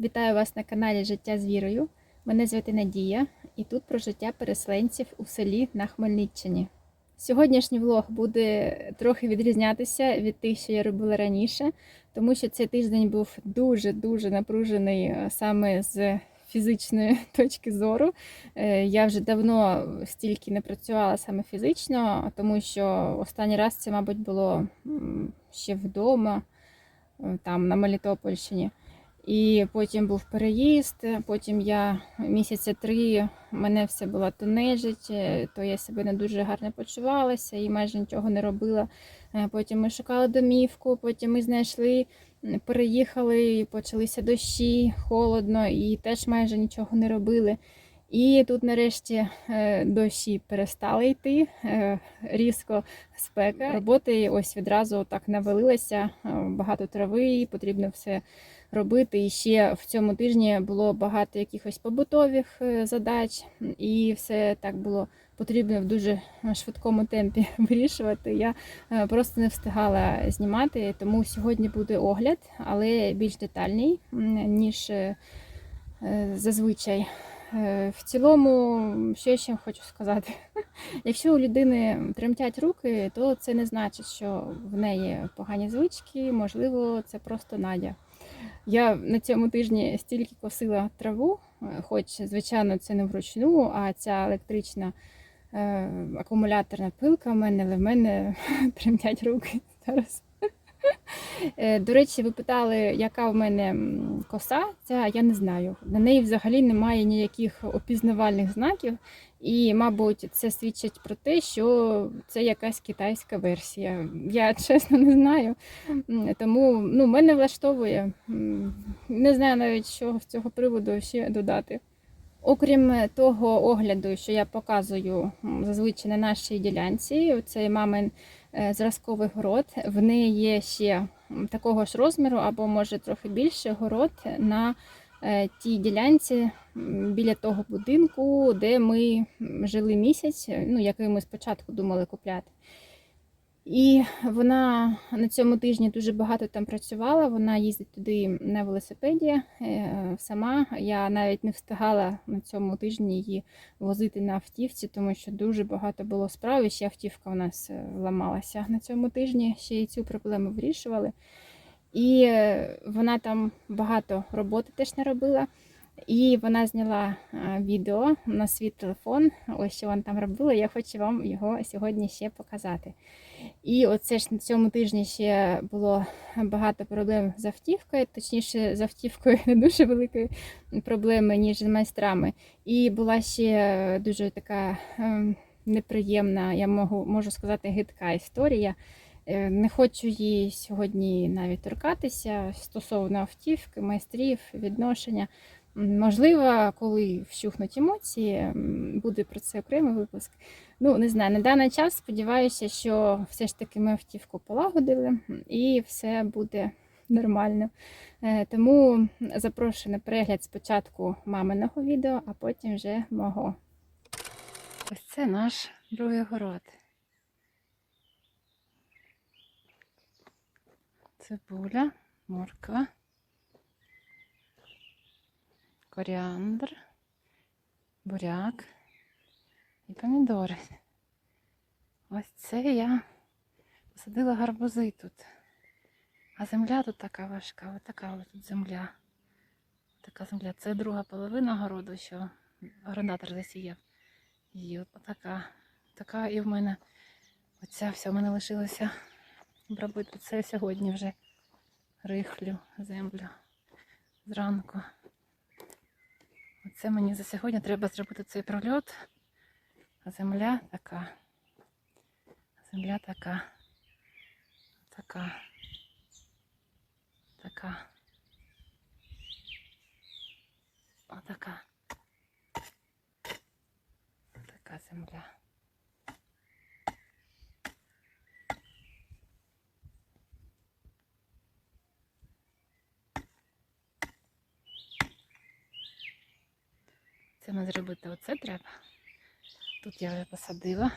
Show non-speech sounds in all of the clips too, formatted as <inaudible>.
Вітаю вас на каналі Життя з вірою. Мене звати Надія, і тут про життя переселенців у селі на Хмельниччині. Сьогоднішній влог буде трохи відрізнятися від тих, що я робила раніше, тому що цей тиждень був дуже-дуже напружений е, саме з фізичної <laughs> точки зору. Е, Я вже давно стільки не працювала саме фізично, тому що останній раз це, мабуть, було ще вдома, е, там на Мелітопольщині. І потім був переїзд, потім я місяця три мене все було то нежить, е, то я себе не дуже гарно почувалася і майже нічого не робила. Е, Потім ми шукали домівку, потім ми знайшли, переїхали, і почалися дощі, холодно, і теж майже нічого не робили. І тут нарешті е, дощі перестали йти, різко спека. Роботи ось відразу так навалилося, е, багато трави, потрібно все робити. І ще в цьому тижні було багато якихось побутових е, задач, і все так було потрібно в дуже швидкому темпі <laughs> вирішувати. Я е, просто не встигала знімати, тому сьогодні буде огляд, але більш детальний, ніж е, е, зазвичай. Е, В цілому, що я ще хочу сказати, <laughs> якщо у людини тремтять руки, то це не значить, що в неї погані звички, можливо, це просто Надя. Я на цьому тижні стільки косила траву, е, хоч, звичайно, це не вручну, а ця електрична е, акумуляторна пилка в мене, але в мене <laughs> тремтять руки <laughs> зараз. Е, До речі, ви питали, яка в мене коса, ця я не знаю. На неї взагалі немає ніяких опізнавальних знаків, і, мабуть, це свідчить про те, що це якась китайська версія. Я <laughs> чесно не знаю. Тому ну, мене влаштовує. Не знаю навіть, що з цього приводу ще додати. Окрім того огляду, що я показую зазвичай на нашій ділянці, це мамин е, зразковий город. В неї є ще такого ж розміру, або може трохи більше город на тій ділянці біля того будинку, де ми жили місяць, ну який ми спочатку думали купляти. І вона на цьому тижні дуже багато там працювала. Вона їздить туди на велосипеді е, сама. Я навіть не встигала на цьому тижні її возити на автівці, тому що дуже багато було справ. І ще автівка у нас е, ламалася на цьому тижні. Ще й цю проблему вирішували. І е, вона там багато роботи теж не робила. І вона зняла е, відео на свій телефон. Ось що вона там робила. Я хочу вам його сьогодні ще показати. І оце ж на цьому тижні ще було багато проблем з автівкою, точніше, з автівкою <laughs> не дуже великої проблеми, ніж з майстрами. І була ще дуже така ем, неприємна, я можу, можу сказати, гидка історія. Е, Не хочу її сьогодні навіть торкатися стосовно автівки, майстрів, відношення. Можливо, коли вщухнуть емоції, буде про це окремий випуск. Ну, не знаю, на даний час сподіваюся, що все ж таки ми автівку полагодили і все буде нормально. Е, Тому запрошую на перегляд спочатку маминого відео, а потім вже мого. Ось це наш другий город. Цибуля, морква, коріандр, буряк і помідори. Ось це я посадила гарбузи тут. А земля тут така важка, ось така ось тут земля. Така земля. Це друга половина городу, що орендатор засіяв. І от така, така і в мене оця вся в мене лишилася обробити. Це сьогодні вже рихлю землю зранку. Оце мені за сьогодні треба зробити цей прольот. Земля така. Земля така. Така. Така. Отака. Така земля. Ми зробити оце треба. Тут я вже посадила.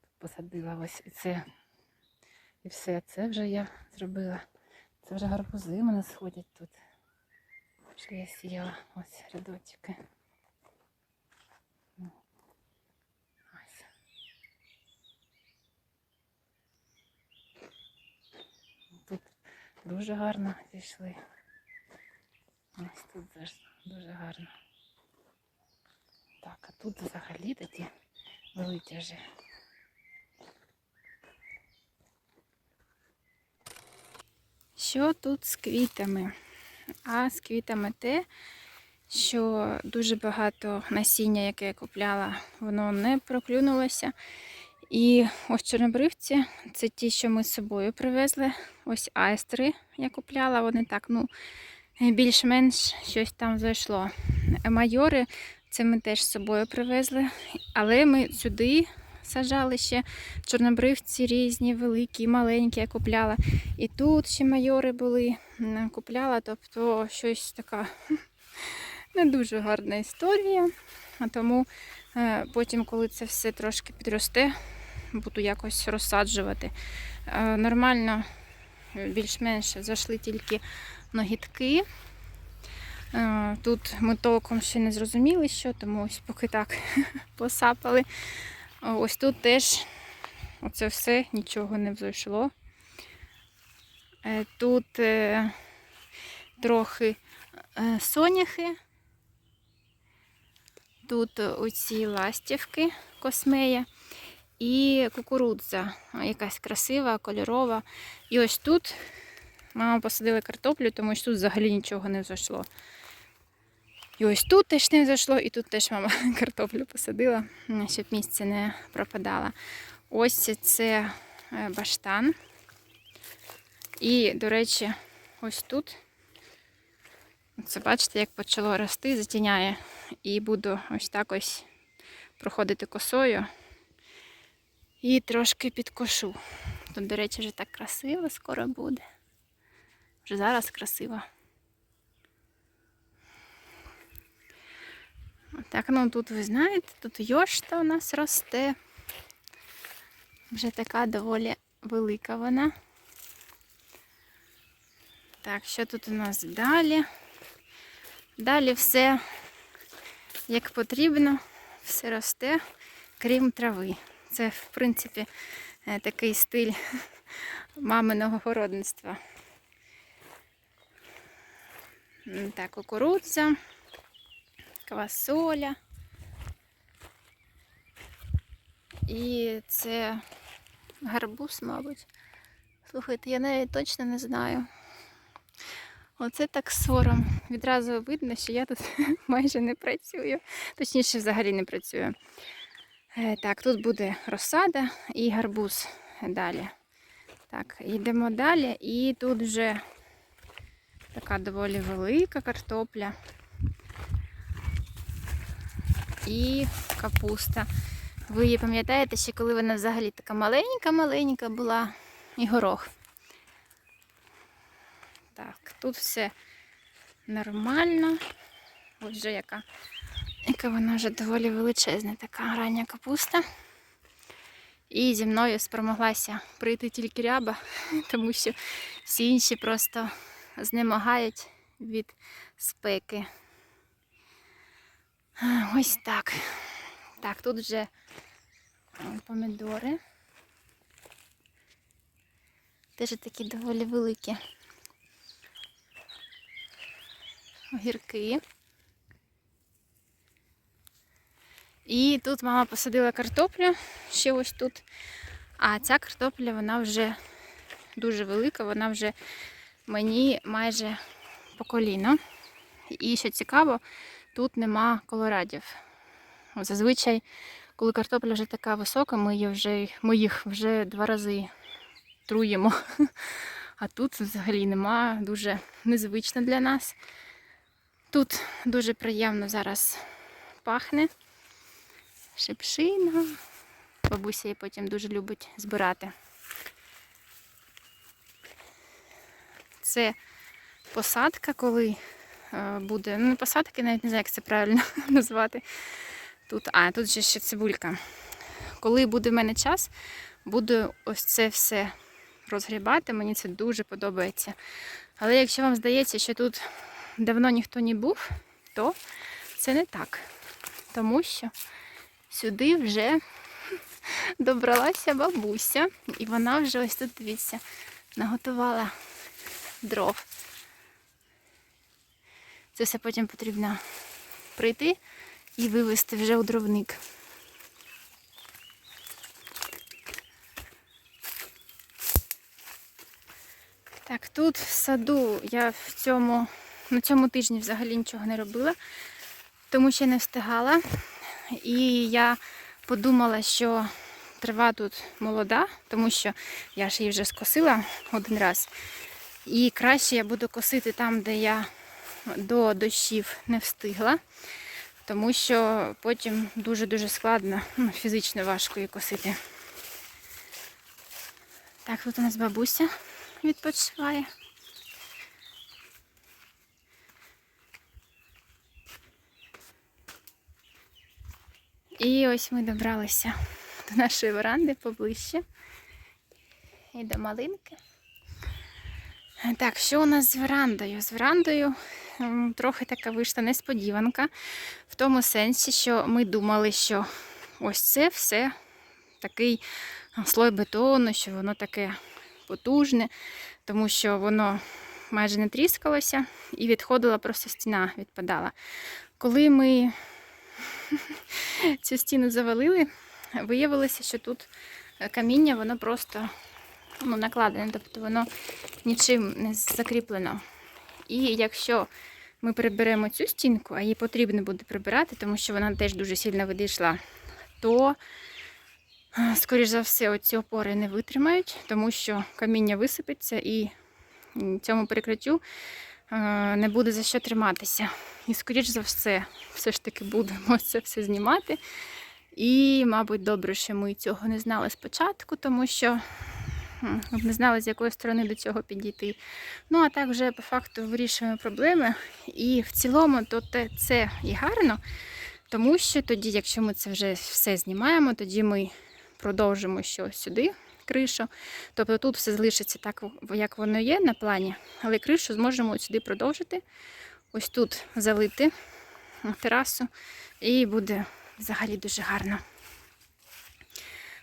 Тут посадила ось і це. І все це вже я зробила. Це вже гарбузи в мене сходять тут. що я сіяла. Ось рядочки. Ну. Тут дуже гарно зійшли. Ось тут теж дуже гарно. Так, а тут взагалі такі вже. Що тут з квітами? А з квітами те, що дуже багато насіння, яке я купляла, воно не проклюнулося. І ось чорнобривці це ті, що ми з собою привезли. Ось айстри я купляла, вони так, ну, більш-менш щось там зайшло. Майори це ми теж з собою привезли, але ми сюди сажали ще чорнобривці різні, великі, маленькі я купляла. І тут ще майори були, купляла, тобто щось така <laughs> не дуже гарна історія. А тому е, потім, коли це все трошки підросте, буду якось розсаджувати. Е, Нормально, е, більш-менш зайшли тільки ногітки. Е, Тут ми толком ще не зрозуміли, що, тому ось поки так <laughs> посапали. Ось тут теж оце все нічого не взойшло. Е, Тут е, трохи е, соняхи. Тут оці ластівки космея і кукурудза, якась красива, кольорова. І ось тут мама посадила картоплю, тому що тут взагалі нічого не взойшло. І ось тут теж не взойшло, і тут теж мама <laughs> картоплю посадила, щоб місце не пропадало. Ось це е, баштан. І, до речі, ось тут. Це бачите, як почало рости, затіняє. І буду ось так ось проходити косою. І трошки підкошу. Тут, до речі, вже так красиво скоро буде. Вже зараз красиво. Так, ну тут ви знаєте, тут йошта у нас росте. Вже така доволі велика вона. Так, що тут у нас далі? Далі все як потрібно, все росте, крім трави. Це, в принципі, е, такий стиль маминого городництва. Так, кукурудза, квасоля. І це гарбуз, мабуть. Слухайте, я навіть точно не знаю. Оце так сором. Відразу видно, що я тут <laughs> майже не працюю. Точніше, взагалі не працюю. Е, Так, тут буде розсада і гарбуз далі. Так, йдемо далі. І тут вже така доволі велика картопля. І капуста. Ви її пам'ятаєте, ще коли вона взагалі така маленька-маленька була і горох. Так, тут все нормально. Ось вже яка, яка вона вже доволі величезна, така рання капуста. І зі мною спромоглася прийти тільки ряба, <laughs> тому що всі інші просто знемагають від спеки. Ось так. Так, тут вже помідори. Теж такі доволі великі. Огірки. І тут мама посадила картоплю ще ось тут. А ця картопля, вона вже дуже велика, вона вже мені майже по коліно. І що цікаво, тут нема колорадів. Зазвичай, коли картопля вже така висока, ми, її вже, ми їх вже два рази труємо. <laughs> А тут взагалі нема, дуже незвично для нас. Тут дуже приємно зараз пахне шипшина. Бабуся її потім дуже любить збирати. Це посадка, коли буде. Ну, посадки, навіть не знаю, як це правильно <laughs> назвати. Тут, а, тут же ще цибулька. Коли буде в мене час, буду ось це все розгрібати. Мені це дуже подобається. Але якщо вам здається, що тут давно ніхто не був, то це не так. Тому що сюди вже <laughs> добралася бабуся, і вона вже ось тут, дивіться, наготувала дров. Це все потім потрібно прийти і вивезти вже у дровник. Так, тут в саду я в цьому, на цьому тижні взагалі нічого не робила, тому що не встигала. І я подумала, що трава тут молода, тому що я ж її вже скосила один раз. І краще я буду косити там, де я до дощів не встигла, тому що потім дуже-дуже складно, ну, фізично важко її косити. Так, тут у нас бабуся відпочиває. І ось ми добралися до нашої веранди поближче. І до малинки. Так, що у нас з верандою? З верандою трохи така вийшла несподіванка, в тому сенсі, що ми думали, що ось це все такий слой бетону, що воно таке потужне, тому що воно майже не тріскалося і відходила просто стіна, відпадала. Коли ми <laughs> цю стіну завалили, виявилося, що тут каміння, воно просто ну, накладене, тобто воно нічим не закріплено. І якщо ми приберемо цю стінку, а її потрібно буде прибирати, тому що вона теж дуже сильно відійшла, то, е, скоріш за все, оці опори не витримають, тому що каміння висипеться і цьому перекриттю е, не буде за що триматися. І, скоріш за все, все ж таки будемо <laughs> це все знімати. І, мабуть, добре, що ми цього не знали спочатку, тому що м, не знали, з якої сторони до цього підійти. Ну, а так вже по факту вирішуємо проблеми. І в цілому, то це і гарно, тому що тоді, якщо ми це вже все знімаємо, тоді ми продовжимо що сюди кришу. Тобто тут все залишиться так, як воно є на плані, але кришу зможемо сюди продовжити. Ось тут залити терасу, і буде взагалі дуже гарно.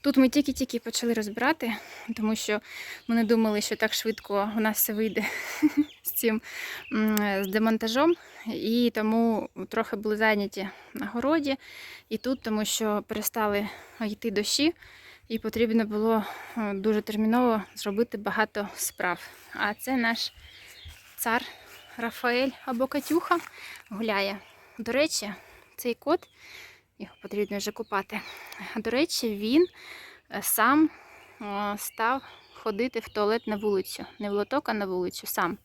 Тут ми тільки-тільки почали розбирати, тому що ми не думали, що так швидко у нас все вийде <laughs> з цим з демонтажом. І тому трохи були зайняті на городі. І тут, тому що перестали йти дощі, і потрібно було е, дуже терміново зробити багато справ. А це наш цар Рафаель або Катюха гуляє. До речі, цей кот, його потрібно вже купати. До речі, він е, сам е, став ходити в туалет на вулицю. Не в лоток, а на вулицю сам.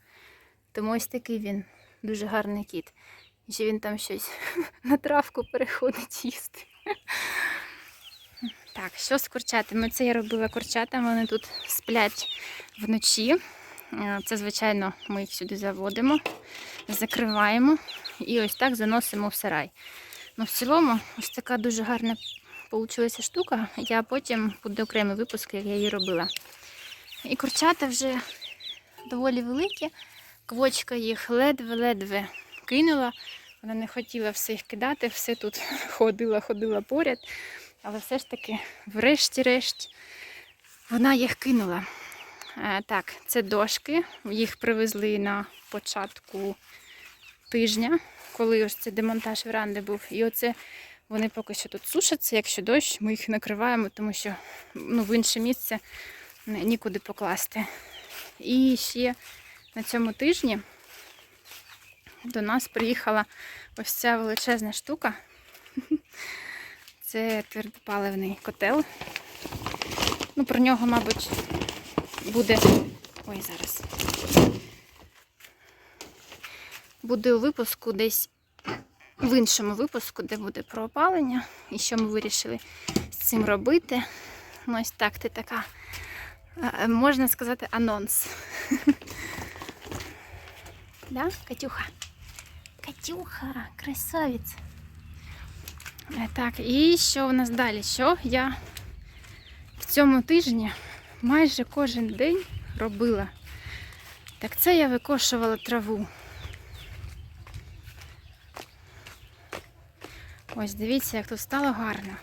Тому ось такий він дуже гарний кіт. І він там щось <laughs> на травку переходить їсти. <laughs> Так, що з курчатами? Це я робила курчатам, вони тут сплять вночі. Е, Це, звичайно, ми їх сюди заводимо, закриваємо і ось так заносимо в сарай. Ну, в цілому, ось така дуже гарна вийшла штука. Я потім буде окремий випуск, як я її робила. І курчата вже доволі великі. Квочка їх ледве-ледве кинула. Вона не хотіла все їх кидати, все тут <laughs> ходила, ходила поряд. Але все ж таки, врешті-решт, вона їх кинула. Е, Так, це дошки. Їх привезли на початку тижня, коли ось цей демонтаж веранди був. І оце вони поки що тут сушаться. Якщо дощ, ми їх накриваємо, тому що ну, в інше місце нікуди покласти. І ще на цьому тижні до нас приїхала ось ця величезна штука. Це твердопаливний котел. Ну, про нього, мабуть, буде. Ой, зараз. Буде у випуску десь в іншому випуску, де буде про опалення. І що ми вирішили з цим робити. Ну, ось так ти така, е, можна сказати, анонс. <laughs> Да, Катюха? Катюха, красавець. Е, Так, і що у нас далі? Що я в цьому тижні майже кожен день робила. Так це я викошувала траву. Ось дивіться, як тут стало гарно.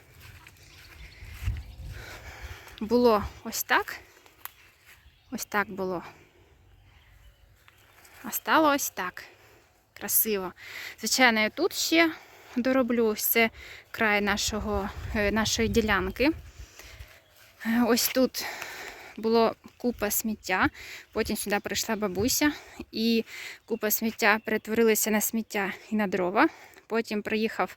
Було ось так. Ось так було. А стало ось так. Красиво. Звичайно, я тут ще дороблю ось це край нашого, е, нашої ділянки. Ось тут було купа сміття. Потім сюди прийшла бабуся, і купа сміття перетворилася на сміття і на дрова. Потім приїхав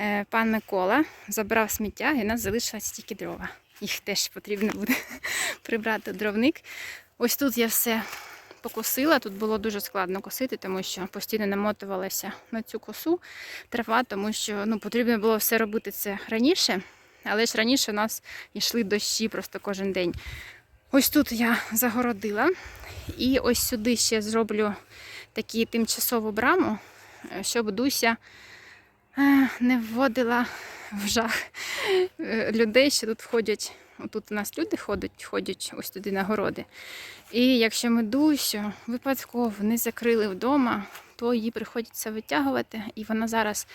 е, пан Микола, забрав сміття, і у нас залишилось тільки дрова. Їх теж потрібно буде <laughs> прибрати дровник. Ось тут я все покосила. Тут було дуже складно косити, тому що постійно намотувалася на цю косу трава, тому що ну, потрібно було все робити це раніше. Але ж раніше у нас йшли дощі просто кожен день. Ось тут я загородила. І ось сюди ще зроблю таку тимчасову браму, е, щоб Дуся не вводила в жах е, людей, що тут входять. Тут у нас люди ходять, ходять ось туди на городи. І якщо ми Дусю випадково не закрили вдома, то її приходиться витягувати. І вона зараз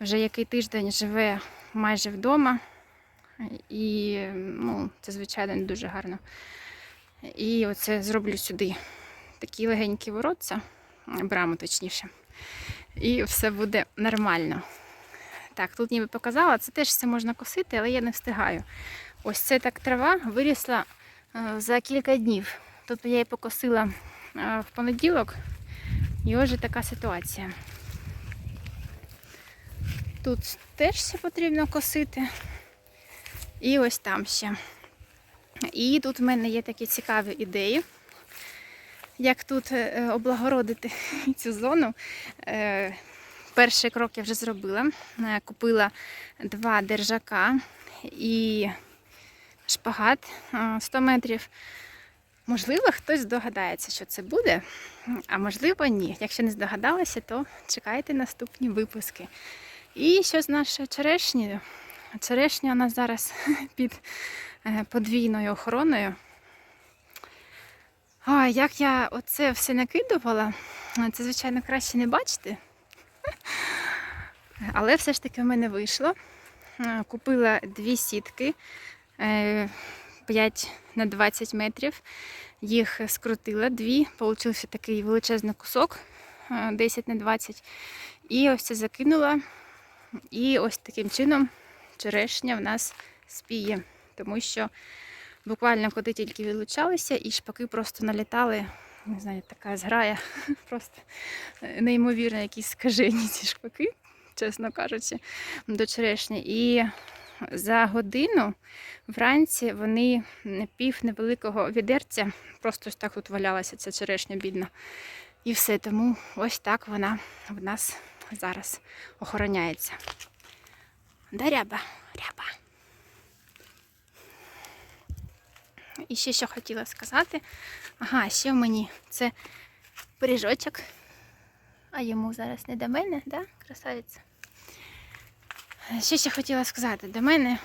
вже який тиждень живе майже вдома. І ну, це, звичайно, не дуже гарно. І оце зроблю сюди такі легенькі воротця, браму точніше. І все буде нормально. Так, тут ніби показала, це теж все можна косити, але я не встигаю. Ось це так трава вирісла е, за кілька днів. Тобто я її покосила е, в понеділок, і ось така ситуація. Тут теж все потрібно косити. І ось там ще. І тут в мене є такі цікаві ідеї, як тут е, облагородити <laughs> цю зону. Е, Перший крок я вже зробила. Е, Купила два держака і шпагат е, 100 метрів. Можливо, хтось здогадається, що це буде, а можливо, ні. Якщо не здогадалися, то чекайте наступні випуски. І що з нашою черешнею? Черешня у нас зараз <laughs> під е, подвійною охороною. А, як я оце все накидувала, це, звичайно, краще не бачити. Але все ж таки в мене вийшло. Е, Купила дві сітки е, 5 на 20 метрів. Їх скрутила дві. Получився такий величезний кусок е, 10 на 20. І ось це закинула. І ось таким чином черешня в нас спіє, тому що буквально коли тільки відлучалися, і шпаки просто налітали. Не знаю, така зграя, <laughs> просто неймовірно, якісь скажені ці шпаки, чесно кажучи, до черешні. І за годину вранці вони пів невеликого відерця, просто так тут валялася ця черешня бідна. І все, тому ось так вона в нас зараз охороняється. Да, ряба, ряба. І ще що хотіла сказати. Ага, ще в мені це пиріжочок. А йому зараз не до мене, да, красавиця? Ще ще хотіла сказати, до мене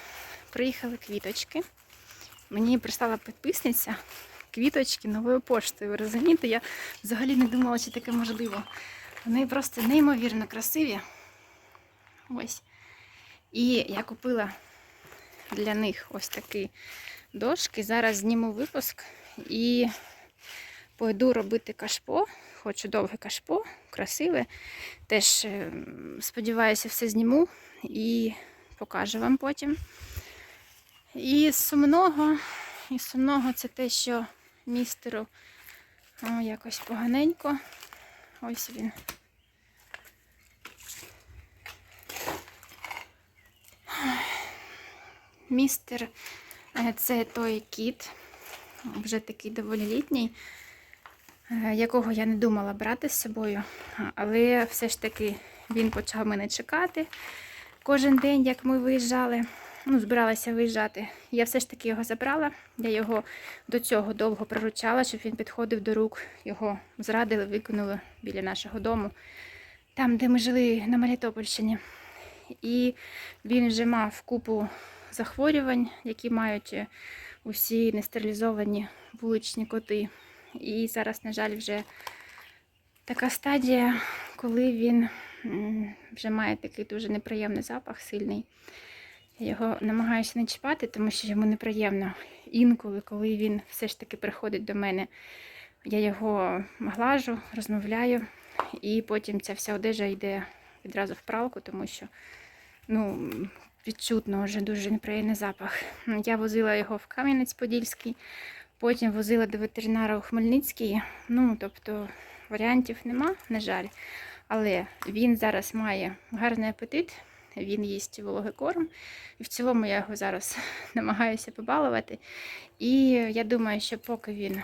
приїхали квіточки. Мені прислала підписниця квіточки новою поштою. Ви розумієте, я взагалі не думала, що таке можливо. Вони просто неймовірно красиві. Ось. І я купила для них ось такі дошки. Зараз зніму випуск і пойду робити кашпо. Хочу довге кашпо, красиве. Теж е, сподіваюся, все зніму і покажу вам потім. І сумного, і сумного це те, що містеру о, якось поганенько. Ось він. Містер це той кіт, вже такий доволі літній, е, якого я не думала брати з собою, але все ж таки він почав мене чекати кожен день, як ми виїжджали. Ну, збиралася виїжджати. Я все ж таки його забрала. Я його до цього довго приручала, щоб він підходив до рук. Його зрадили, викинули біля нашого дому, там, де ми жили на Мелітопольщині. І він вже мав купу захворювань, які мають е, усі нестерилізовані вуличні коти. І зараз, на жаль, вже така стадія, коли він вже має такий дуже неприємний запах, сильний. Я його намагаюся не чіпати, тому що йому неприємно. Інколи, коли він все ж таки приходить до мене, я його глажу, розмовляю, і потім ця вся одежа йде відразу в пралку, тому що ну, відчутно вже дуже неприємний запах. Я возила його в Кам'янець-Подільський, потім возила до ветеринара у Хмельницький. Ну, тобто варіантів нема, на жаль. Але він зараз має гарний апетит, він їсть вологий корм. І в цілому я його зараз <laughs> намагаюся побалувати. І я думаю, що поки він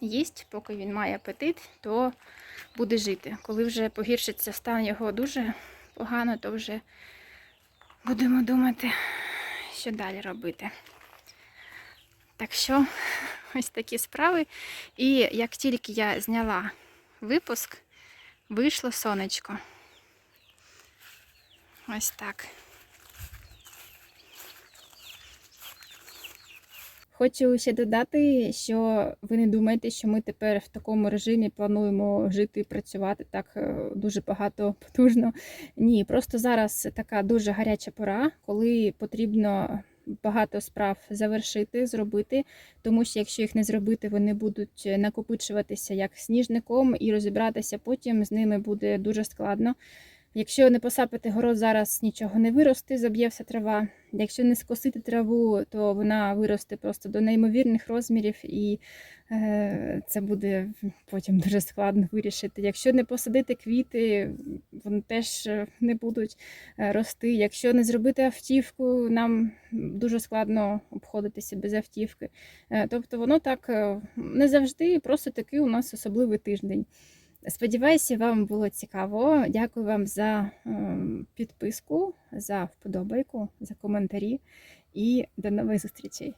їсть, поки він має апетит, то буде жити. Коли вже погіршиться стан його дуже погано, то вже будемо думати, що далі робити. Так що, <laughs> ось такі справи. І як тільки я зняла випуск, вийшло сонечко. Ось так. Хочу ще додати, що ви не думаєте, що ми тепер в такому режимі плануємо жити і працювати так е, дуже багато <laughs> потужно. Ні, просто зараз така дуже гаряча пора, коли потрібно багато справ завершити, зробити, тому що якщо їх не зробити, вони будуть накопичуватися як сніжником і розібратися потім з ними буде дуже складно. Якщо не посапати город зараз нічого не виросте, заб'є вся трава. Якщо не скосити траву, то вона виросте просто до неймовірних розмірів, і е, це буде потім дуже складно вирішити. Якщо не посадити квіти, вони теж е, не будуть е, рости. Якщо не зробити автівку, нам дуже складно обходитися без автівки. Е, тобто воно так не завжди, просто такий у нас особливий тиждень. Сподіваюся, вам було цікаво. Дякую вам за ем, підписку, за вподобайку, за коментарі і до нових зустрічей.